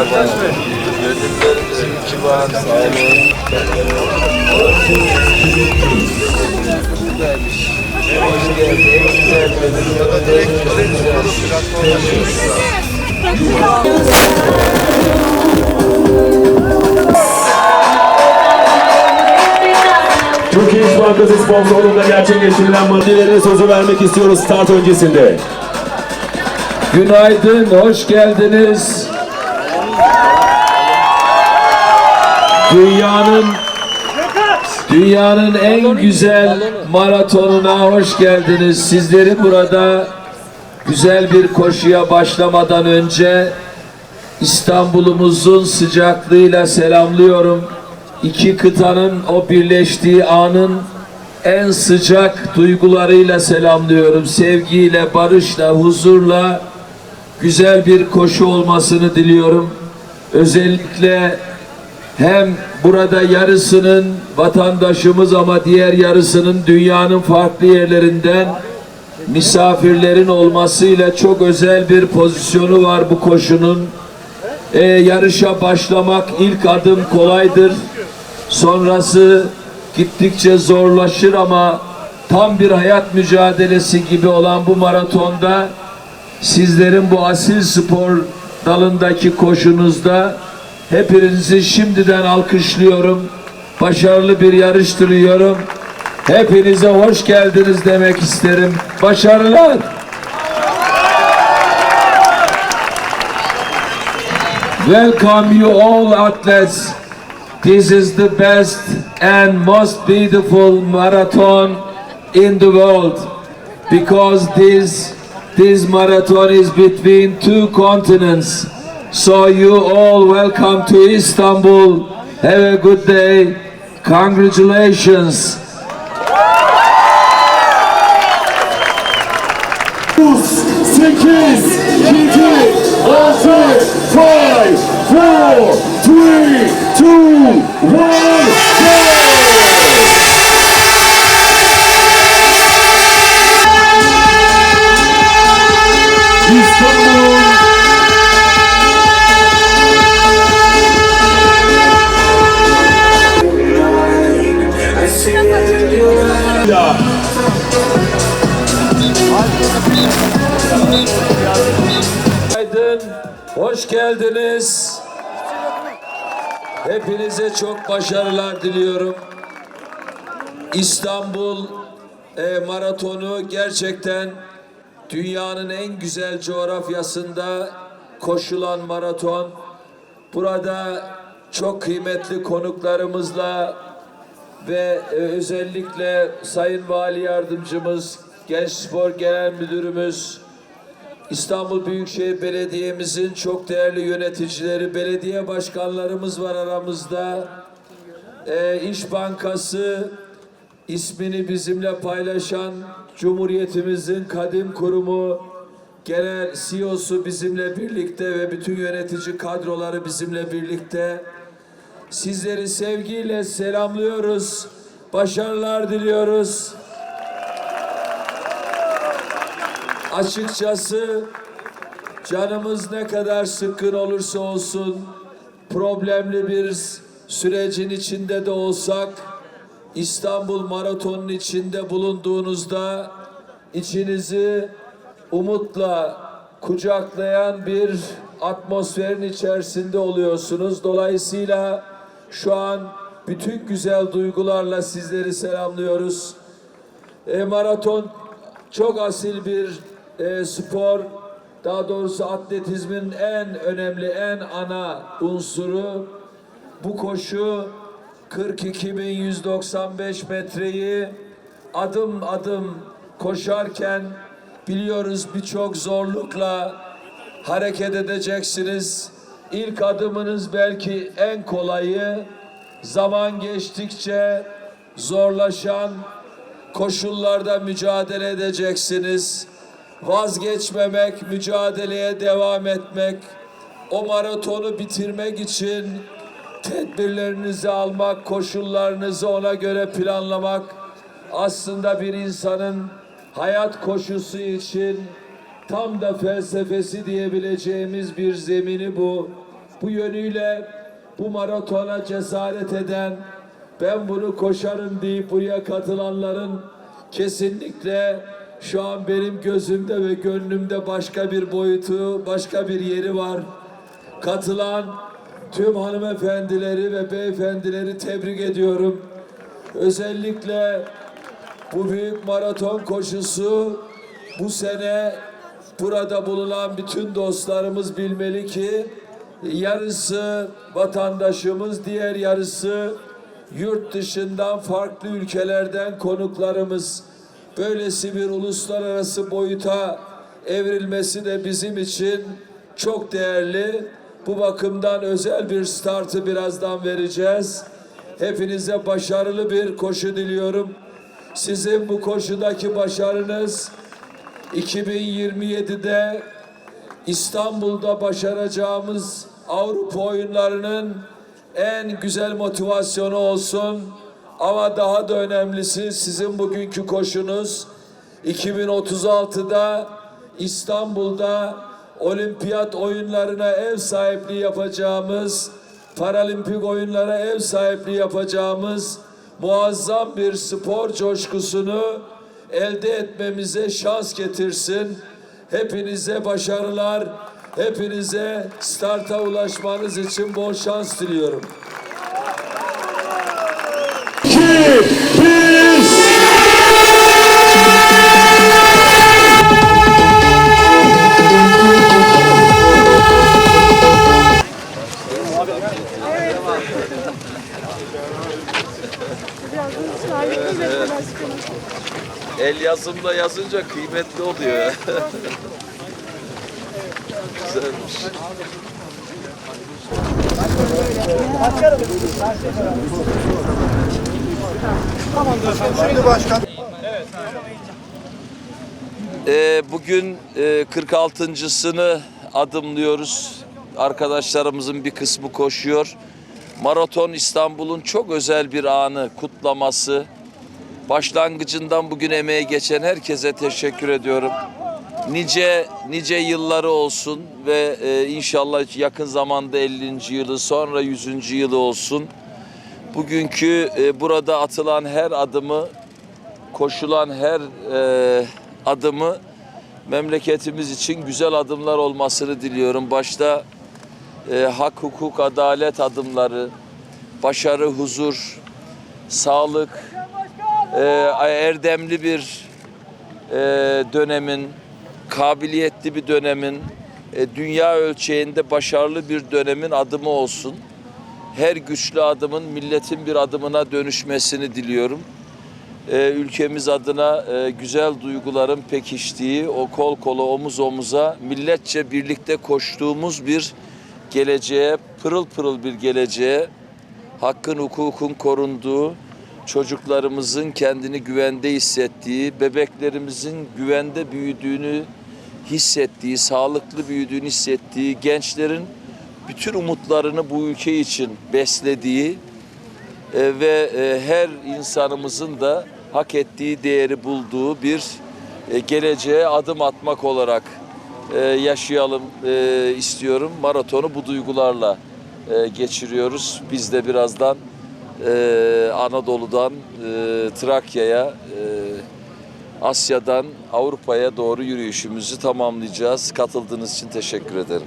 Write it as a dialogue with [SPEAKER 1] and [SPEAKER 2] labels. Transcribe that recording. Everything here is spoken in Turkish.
[SPEAKER 1] Gönüllerimizin kibar, sağ olun. Güzelmiş. Hoş geldin. Güzel gönüllerimizin güzel.
[SPEAKER 2] Türkiye İş Bankası sponsorluğunda gerçekleştirilen maddelerine sözü vermek istiyoruz start öncesinde.
[SPEAKER 3] Günaydın, hoş geldiniz. Dünyanın Dünyanın en güzel maratonuna hoş geldiniz. Sizleri burada güzel bir koşuya başlamadan önce İstanbul'umuzun sıcaklığıyla selamlıyorum. İki kıtanın o birleştiği anın en sıcak duygularıyla selamlıyorum. Sevgiyle, barışla, huzurla güzel bir koşu olmasını diliyorum. Özellikle hem burada yarısının vatandaşımız ama diğer yarısının dünyanın farklı yerlerinden misafirlerin olmasıyla çok özel bir pozisyonu var bu koşunun. Ee, yarışa başlamak ilk adım kolaydır. Sonrası gittikçe zorlaşır ama tam bir hayat mücadelesi gibi olan bu maratonda sizlerin bu asil spor dalındaki koşunuzda hepinizi şimdiden alkışlıyorum. Başarılı bir yarış diliyorum. Hepinize hoş geldiniz demek isterim. Başarılar. Welcome you all athletes. This is the best and most beautiful marathon in the world because this this marathon is between two continents. So you all welcome to Istanbul. Have a good day. Congratulations.
[SPEAKER 2] 8, 7, 6, 5, 4,
[SPEAKER 3] hoş geldiniz. Hepinize çok başarılar diliyorum. İstanbul e, maratonu gerçekten dünyanın en güzel coğrafyasında koşulan maraton. Burada çok kıymetli konuklarımızla ve e, özellikle Sayın Vali Yardımcımız, Genç Spor Genel Müdürümüz, İstanbul Büyükşehir Belediye'mizin çok değerli yöneticileri, belediye başkanlarımız var aramızda. Ee, İş Bankası ismini bizimle paylaşan Cumhuriyetimizin kadim kurumu, genel CEO'su bizimle birlikte ve bütün yönetici kadroları bizimle birlikte. Sizleri sevgiyle selamlıyoruz. Başarılar diliyoruz. Açıkçası canımız ne kadar sıkkın olursa olsun, problemli bir sürecin içinde de olsak, İstanbul Maratonu'nun içinde bulunduğunuzda içinizi umutla kucaklayan bir atmosferin içerisinde oluyorsunuz. Dolayısıyla şu an bütün güzel duygularla sizleri selamlıyoruz. E, maraton çok asil bir e, spor. Daha doğrusu atletizmin en önemli, en ana unsuru. Bu koşu 42.195 metreyi adım adım koşarken biliyoruz birçok zorlukla hareket edeceksiniz. İlk adımınız belki en kolayı. Zaman geçtikçe zorlaşan koşullarda mücadele edeceksiniz. Vazgeçmemek, mücadeleye devam etmek, o maratonu bitirmek için tedbirlerinizi almak, koşullarınızı ona göre planlamak aslında bir insanın hayat koşusu için tam da felsefesi diyebileceğimiz bir zemini bu.
[SPEAKER 2] Bu yönüyle bu maratona cesaret eden, ben bunu koşarım deyip buraya katılanların kesinlikle şu an benim gözümde ve gönlümde başka bir boyutu, başka bir yeri var. Katılan tüm hanımefendileri ve beyefendileri tebrik ediyorum. Özellikle bu büyük maraton koşusu bu sene burada bulunan bütün dostlarımız bilmeli ki yarısı vatandaşımız, diğer yarısı yurt dışından farklı ülkelerden konuklarımız. Böylesi bir uluslararası boyuta evrilmesi de bizim için çok değerli. Bu bakımdan özel bir startı birazdan vereceğiz. Hepinize başarılı bir koşu diliyorum. Sizin bu koşudaki başarınız 2027'de İstanbul'da başaracağımız Avrupa oyunlarının en güzel motivasyonu olsun. Ama daha da önemlisi sizin bugünkü koşunuz 2036'da İstanbul'da olimpiyat oyunlarına ev sahipliği yapacağımız, paralimpik oyunlara ev sahipliği yapacağımız muazzam bir spor coşkusunu elde etmemize şans getirsin. Hepinize başarılar, hepinize starta ulaşmanız için bol şans diliyorum.
[SPEAKER 4] Evet.
[SPEAKER 3] El yazımla yazınca kıymetli oluyor. Güzelmiş. Ee, bugün e, 46.sını adımlıyoruz. Arkadaşlarımızın bir kısmı koşuyor. Maraton İstanbul'un çok özel bir anı, kutlaması. Başlangıcından bugün emeğe geçen herkese teşekkür ediyorum. Nice nice yılları olsun ve e, inşallah yakın zamanda 50. yılı sonra 100. yılı olsun. Bugünkü e, burada atılan her adımı, koşulan her e, adımı memleketimiz için güzel adımlar olmasını diliyorum. Başta e, hak, hukuk, adalet adımları, başarı, huzur, sağlık, e, erdemli bir e, dönemin, kabiliyetli bir dönemin, e, dünya ölçeğinde başarılı bir dönemin adımı olsun. Her güçlü adımın milletin bir adımına dönüşmesini diliyorum. E, ülkemiz adına e, güzel duyguların pekiştiği, o kol kola omuz omuza milletçe birlikte koştuğumuz bir geleceğe, pırıl pırıl bir geleceğe, hakkın hukukun korunduğu, çocuklarımızın kendini güvende hissettiği, bebeklerimizin güvende büyüdüğünü hissettiği, sağlıklı büyüdüğünü hissettiği, gençlerin bütün umutlarını bu ülke için beslediği e, ve e, her insanımızın da hak ettiği değeri bulduğu bir e, geleceğe adım atmak olarak e, yaşayalım istiyorum. Maratonu bu duygularla e, geçiriyoruz. Biz de birazdan e, Anadolu'dan e, Trakya'ya, Asya'dan Avrupa'ya doğru yürüyüşümüzü tamamlayacağız. Katıldığınız için teşekkür ederim.